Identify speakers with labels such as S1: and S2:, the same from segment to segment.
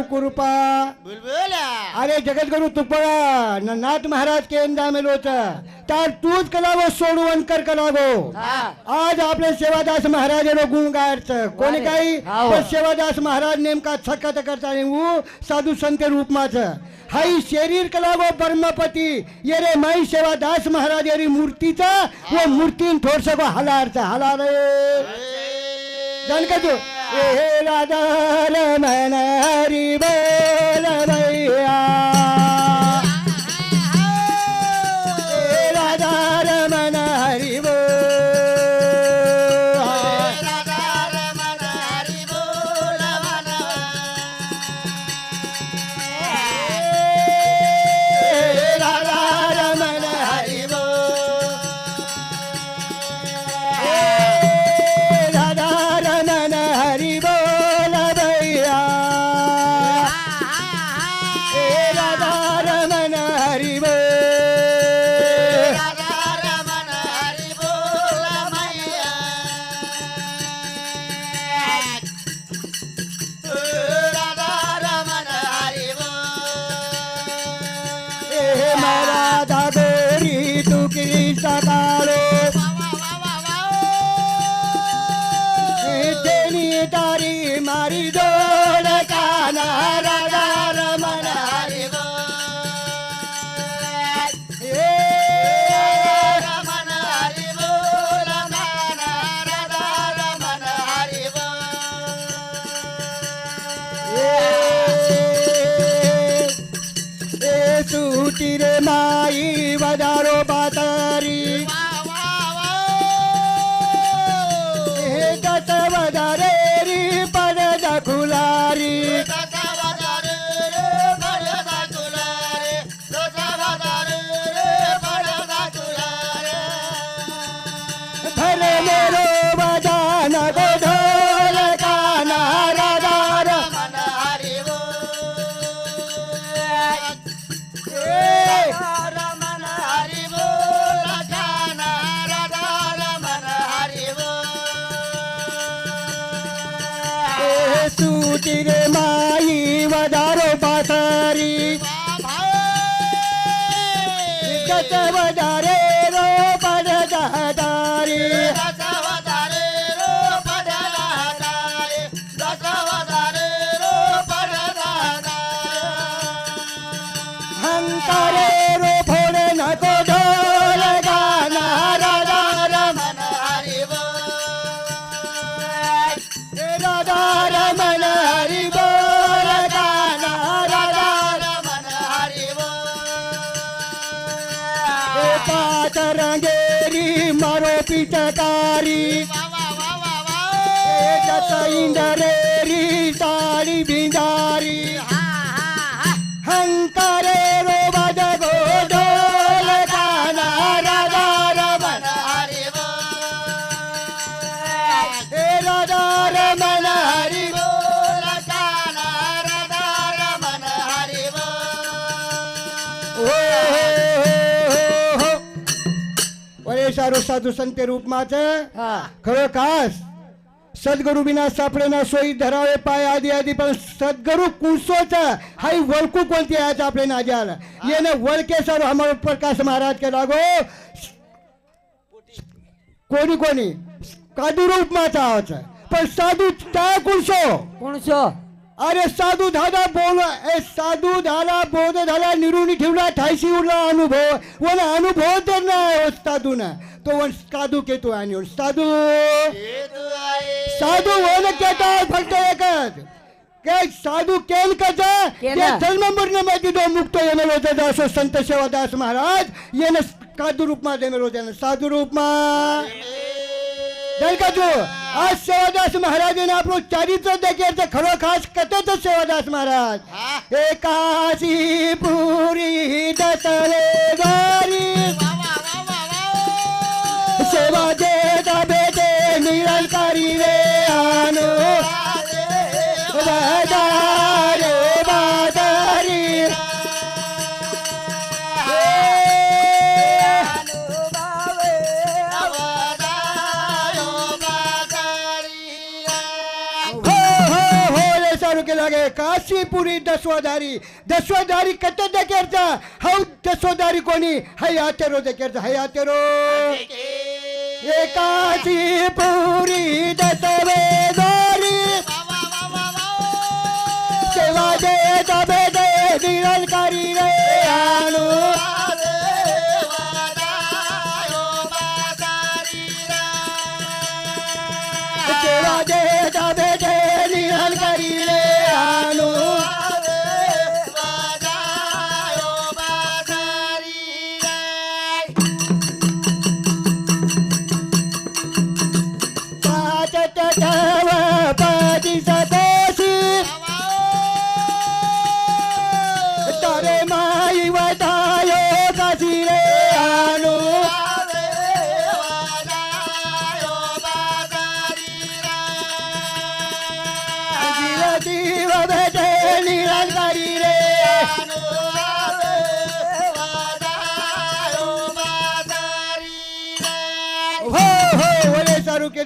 S1: गुरु कृपा
S2: बुलबुल.
S1: अरे जगद्गुरु तुपळा नाथ महाराज के दामेलोच. तर तूच कलावं सोडवण कर कलावो. आज आपले सेवादास महाराज गुण गायचं कोणी काही. पण सेवादास महाराज नेमका छक्कत करता ऊ साधू संत रूपमाच. हाई शरीर कलावो परमपती ये रे माई सेवादास महाराज येरी मूर्तीचा व मूर्तीन थोडस हलारचा. हला रे जनकजू ए हे मनारी रमणारी बैलवैया धर इंदरेरी साड़ी भिंडारी हंकारे रो बज गो ढोल गाना राधा रमण हे राधा रमण हरि बोल हो, हो, हो. साधू संत रूपमाच खरं खास सद्गुरु बिना सापडे ना सोयी धरावे पाय आदी आदी पण सद्गुरु कुसोच हाई वळकू कोणती आहे आपले नाजाल येणे वळके सर हमारे प्रकाश महाराज के लागो कोणी कोणी कादू रूपमाचा आवाज पण साधू त्या कुसो
S3: कोणसो
S1: अरे साधू धादा बोल ए साधू धाला बोध झाला निरुणी ठेवला ठायशी उरला अनुभव. वन अनुभव तर नाही हो साधू ना तो वन साधू केतो आणि साधू. साधू वन केता फक्त एकच. के साधू केल कचा माहिती दो मुक्त येणार होता असं संत सेवा दास महाराज येणं साधू रूपमा देणार होते साधू रूपमा जाईल का तू? आज सेवादास महाराजांनी आपलं चारित्र देखील खरो खास कथेच सेवादास महाराज. एकाशी पुरी दसरे गारी. सेवा दे दाबे दे निरंकारी रे आनो. बादारे आगे काशी पुरी दसवादारी दसवादारी कत देखेर जा हाउ दसवादारी कोनी है आतेरो देखेर जा है आतेरो ये काशी पुरी दसवादारी सेवा दे दबे दे निरंकारी रे आलू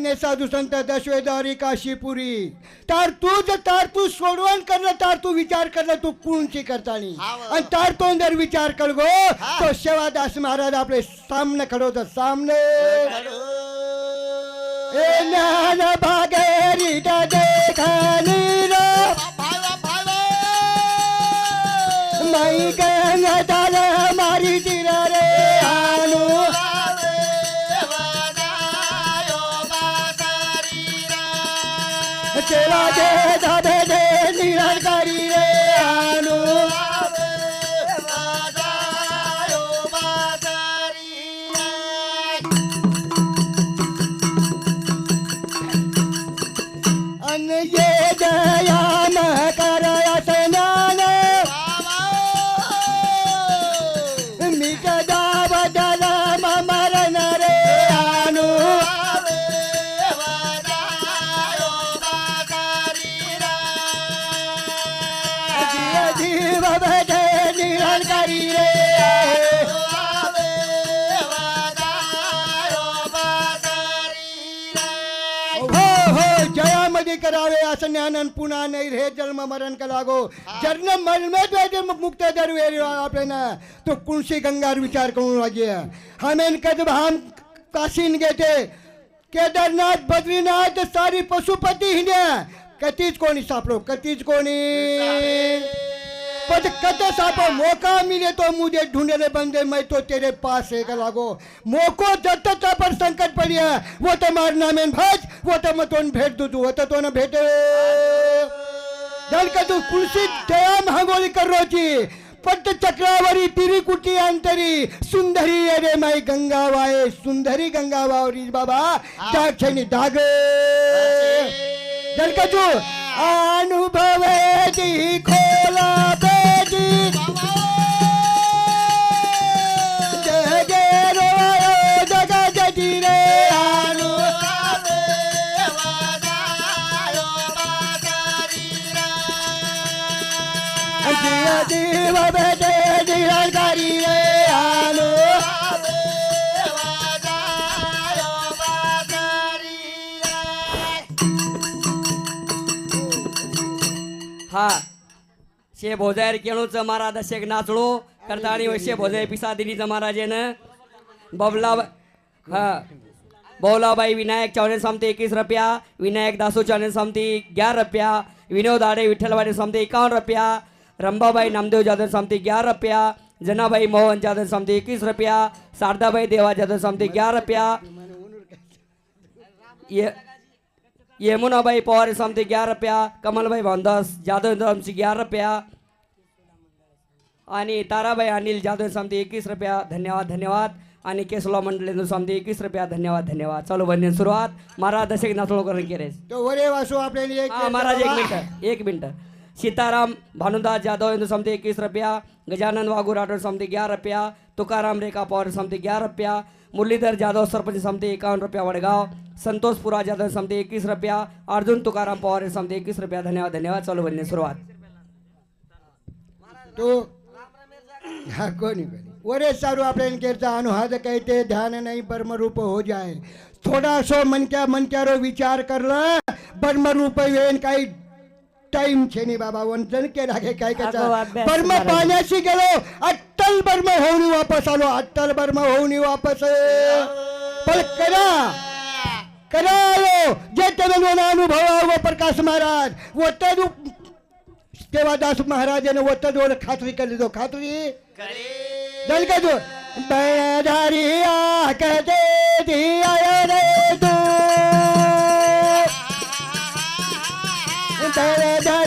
S1: तालुक्याने साधू संत दशवेदारी काशीपुरी. तार तू जर तार तू सोडवण करणं तार तू विचार करणं तू पुणची करतानी. आणि तार तो जर विचार कर गो तो शेवादास महाराज आपले सामने खडवतात सामने. ए ये जयामध्ये करावे असं ज्ञानन पुन्हा नाही रे जन्म मरण का लागो। जन्म मरण जन्म मुक्त दरवे आपल्याला तो कुणशी गंगार विचार करून लागे हमेन कद हम काशीन घेते केदारनाथ बद्रीनाथ सारी पशुपती हिंड्या कतीच कोणी सापडो कतीच कोणी पद कत सापो मौका मिले तो मुझे ढूंढने बंदे मैं तो तेरे पास है का लागो। मोको जब तक पर संकट पड़िया वो तो मारना में भज वो तो मैं तो भेट दू तू वो तो तो न भेटे जल का तू कुलसी दया महागोली कर रोची पट्ट चक्रावरी तिरी कुटी अंतरी सुंदरी अरे माई गंगा वाये सुंदरी गंगा वावरी बाबा डाग छेनी डाग जल का तू अनुभवे दी
S3: હા શે ભોજાયર કેણું તમારા દશેક નાચણો કરતાણી હોય છે ભોજાય પિસા દીધી તમારા જેને બબલા હા બૌલાભાઈ વિનાયક ચૌહાણ સમતી એકવીસ રૂપિયા વિનાયક દાસુ ચૌહાણ સમતી અગિયાર રૂપિયા વિનોદ આડે વિઠ્ઠલવાડી સમતી એકાવન રૂપિયા रंबाबाई नामदेव जाधव सामते ग्यारह रुपया जनाबाई मोहन जाधव सामते इक्कीस रुपया शारदाबाई देवा जाधव सामते ग्यारह रुपया ये यमुनाबाई पवार सामते ग्यारह रुपया कमलबाई भानदास जाधव सामची ग्यारह रुपया आणि ताराबाई अनिल जाधव सामते एकवीस रुपया धन्यवाद धन्यवाद आणि केसुला मंडळेंदू सामते एकवीस रुपया धन्यवाद धन्यवाद. चालू बनने सुरुवात. महाराज दशक
S1: नाचणूकरण
S3: केले महाराज एक मिनिट एक मिनिट. सीताराम भानुदास जाधव इंदू समती एकवीस रुपया गजानन वाघू राठोड समती ग्यारह रुपया तुकाराम रेखा पवार समती ग्यारह रुपया मुरलीधर जाधव सरपंच समती एकावन्न रुपया वडगाव संतोषपुरा जाधव समती एकवीस रुपया अर्जुन तुकाराम पवार समती एकवीस रुपया धन्यवाद धन्यवाद चालू बनने सुरुवात
S1: तो हा कोणी कोणी वरे सारू आपल्याला केरचा अनुहाद कहते ध्यान नहीं ब्रह्म रूप हो जाए। थोड़ा सो मन क्या मन क्या रो विचार कर ल। ब्रह्म रूप वेन काही टाइम छे नी बाबा वंदन
S2: के
S1: लागे
S2: काय
S1: कसा
S2: बर्मा
S1: पाण्याशी गेलो अट्टल बर्मा होऊन वापस आलो अट्टल बर्मा होऊन वापस पण करा करा आलो जे तेलंगणा अनुभव व प्रकाश महाराज वतन सेवादास महाराजाने वतन वर खात्री केली दो खात्री जल का जो बळधारी आक दे दिया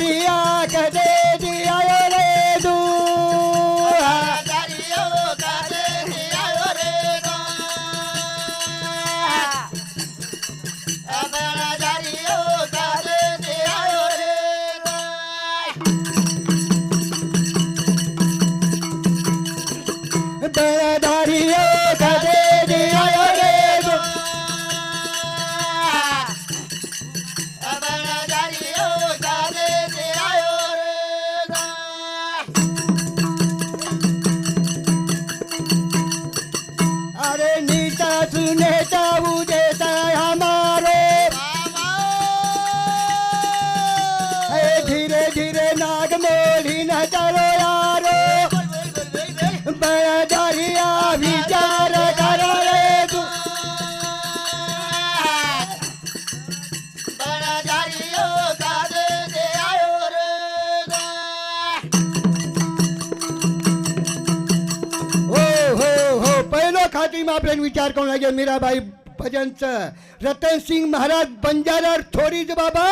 S1: बळधारिया कहते विचार करू लागे मीराबाई भजनचं. रतनसिंग महाराज बंजारा थोडीच बाबा.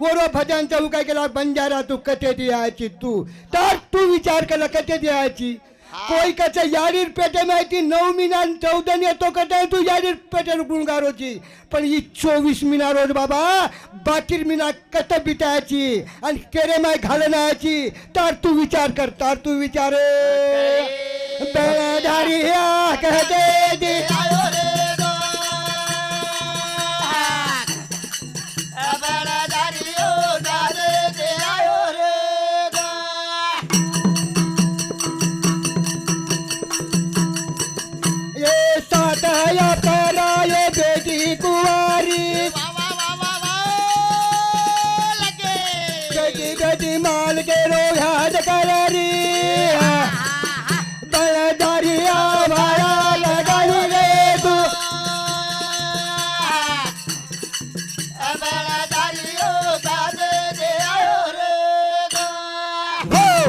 S1: वरो भजनचा तू केला बंजारा तू कथे द्यायची तू? तर तू विचार केला कथे द्यायची? कोई कच याडीर पेटे माहिती नऊ मिना चौदन येतो कटे तू याडीर पेटे गुणगारोची पण ही चोवीस मिना रोज बाबा बाकीर मिना कथ बिटायची आणि केरे माय घालण्याची तर तू विचार कर तर तू विचार बेधारिया कहते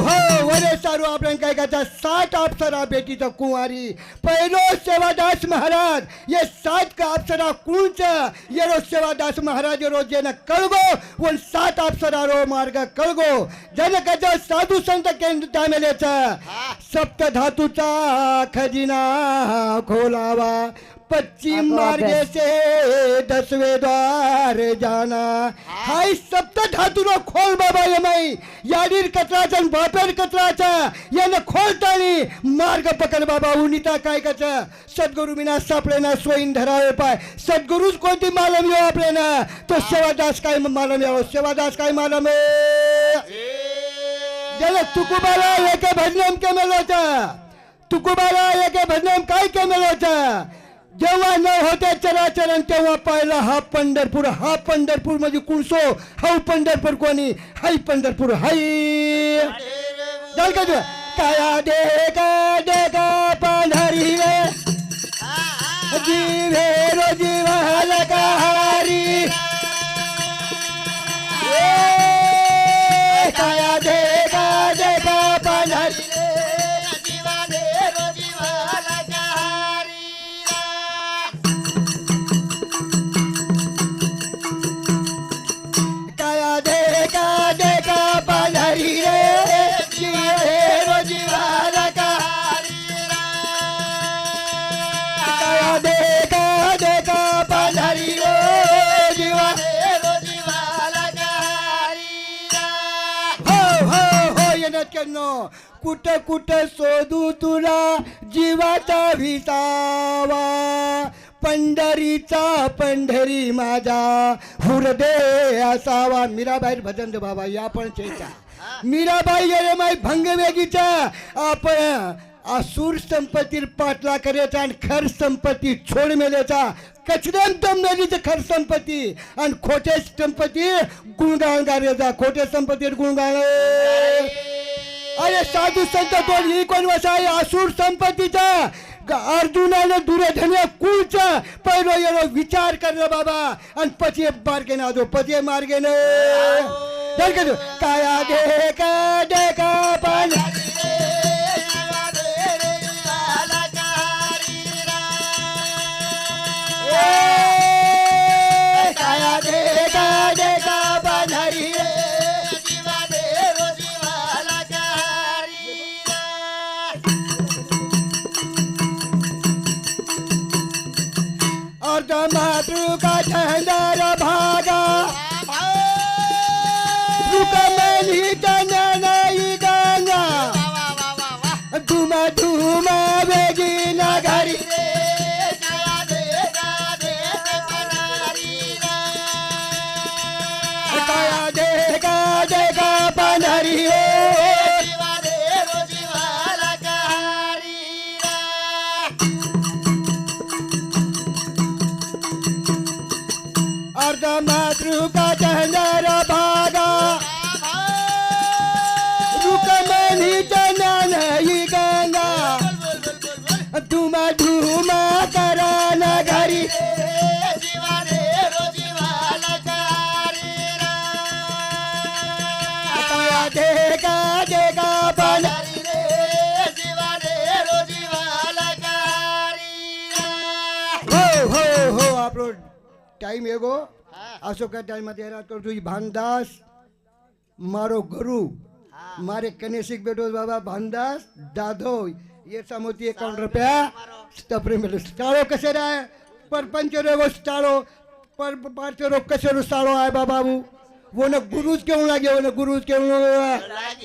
S1: हो वरे सारू आपण काय करता? सात अप्सरा बेटीचं कुंवारी. पहिलो सेवादास महाराज. ये सात का अप्सरा? कुंच ये रो सेवादास महाराज रो जेन कळगो वन सात अप्सरा रो मार्ग कळगो. जन कच साधू संत केंद्र टामेलेचा सप्त धातूचा खजिना खोलावा. पश्चिम मार्गे. से दसवे द्वार जाना। हाय सप्त धातुरो खोल बाबा ये माई। याडीर कचराचा आणि बापेर कचराचा। यानं खोलतानी मार्ग पकड बाबा उनिता काय कच सद्गुरु विना सापडे ना स्वयं धरावे पाय। सद्गुरुच कोणती मालम येऊ आपले ना तो सेवादास काय मालम यावं सेवादास काय मालम ज्याला तुकुबाला एका भजनम केमेल होता तुकुबाला एका भजनम काय केमेल होता जेव्हा न होते चराचरण तेव्हा पाहिला हा पंढरपूर हा पंढरपूर म्हणजे कुणसो? हा पंढरपूर कोणी? हाय पंढरपूर हाय का काया दे का दे हो कुठं कुठं शोधू तुला जीवाचा विसावा. पंढरीचा पंढरी माझा. हृदय असावा. मीराबाई भजन बाबा या पण चेचा. मीराबाई गेले माई भंग वेगीचा आपण असुर संपत्ती पाटला करायचा आणि खर संपत्ती छोड मेल्याचा. कचऱ्यान दमलेलीच खर संपत्ती. आणि खोटे संपत्ती गुणगान गाण्याचा. खोटे संपत्ती गुणगाण अरे साधू संत ही कोण वसाई असुर संपत्तीचा. अर्जुनाने दुर्योधने कुळचा पहिलो येणो विचार कर बाबा. आणि पती मार्गे ना दो पती मार्गे न. काया दे का दे का पण. ટાઈમ એગો અશોકા ટાઈમ માં તૈયાર કરું છું ઈ ભાનદાસ મારો ગુરુ મારે કનેશિક બેટો બાબા ભાનદાસ दादो ये समोती एकावन्न रुपया स्टपरे मिळतो स्टाळो कसे राय परपंच रोग स्टाळो पर पाच रोग कसे स्टाळो आहे बाबू वो न गुरुज केवण लागे वो न गुरुज केवण